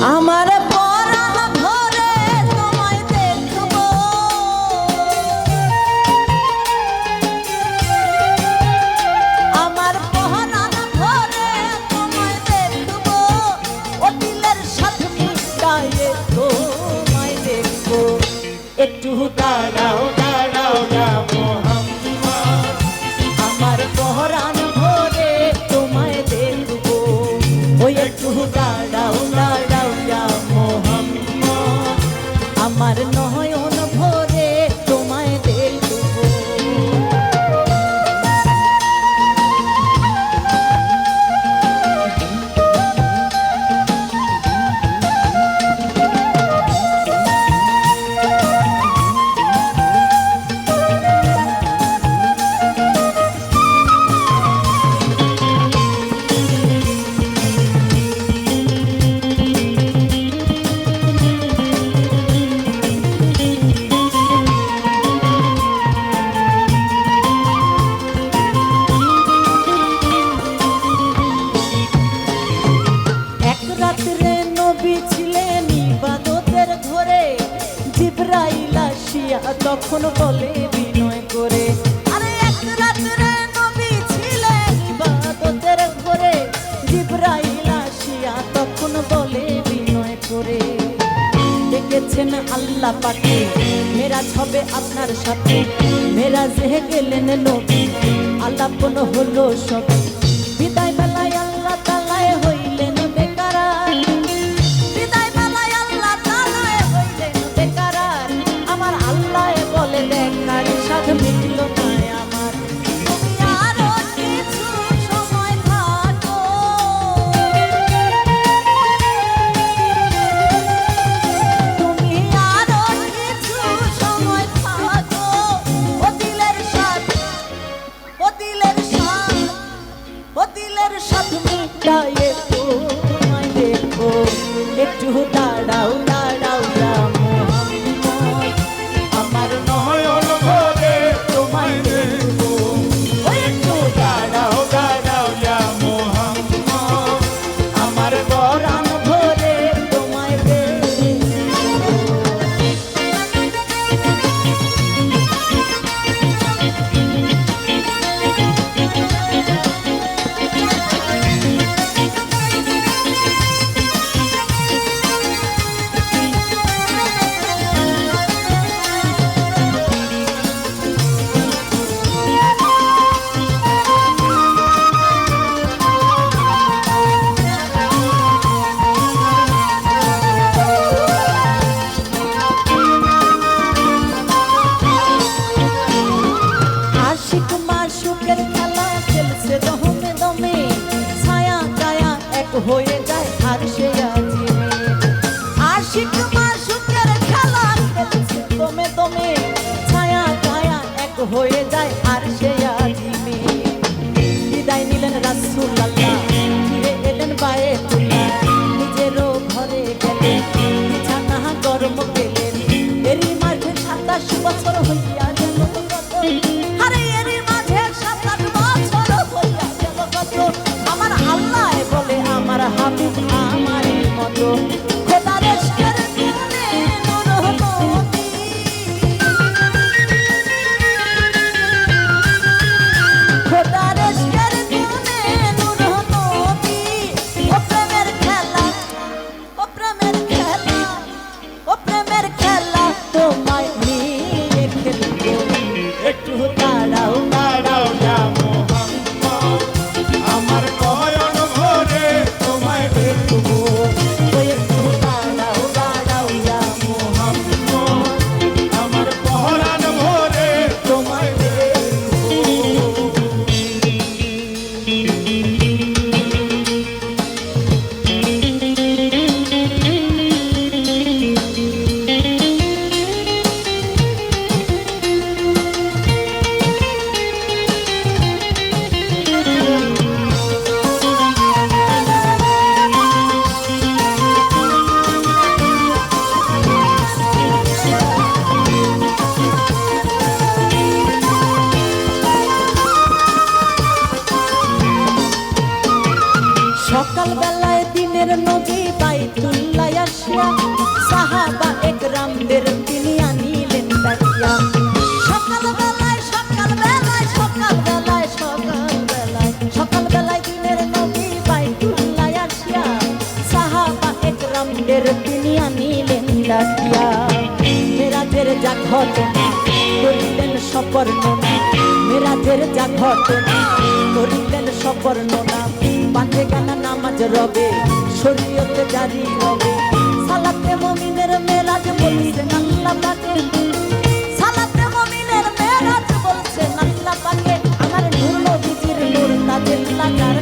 আমার পরাণ ভরে তোমায় দেখব। আমার পরাণ ভরে তোমায় দেখব। অটিলের সাথে মিটায়ে তোমায় দেখব। একটু তখন বলে বিনয় করে, আরে এক রাত্রে নবী ছিলেন ইবাদতের ঘরে, জিব্রাইল আসিয়া তখন বলে বিনয় করে, দেখেছেন আল্লাহ পাকে, মেরাজ হবে আপনার সাথে, মেরাজ গেলেন নবী, আলাপন হলো সব বিদায় হয়ে যায় আর সে আজি আশিক মাসুকের খেলা খেলছে তোমে তোমে ছায়া ছায়া এক হয়ে যায় আর সে আজি বিদায় নিলেন রাসুল সকাল বেলায় দিনের নদী বাইতুল্লাহ আসিয়া, সাহাবা একরামদের তিনি আনিলেন ডাকিয়া। সকাল সকাল সকাল নদী তিনি আনিলেন মেরাজের যা ঘটনা, করিলেন সপর্ণনা মেরাজের যা ঘটনা, করিলেন সপর্ণনা পাঁচে গেল নামাজ রবে, শরীয়তে জারি হবে সালাতে মমিনের মেরাজ বলছেন আল্লাহ পাকে সালাতে মমিনের মেরাজ বলছেন আল্লাহ পাকে আমার নূর নবীজির নূর তাজের লাগার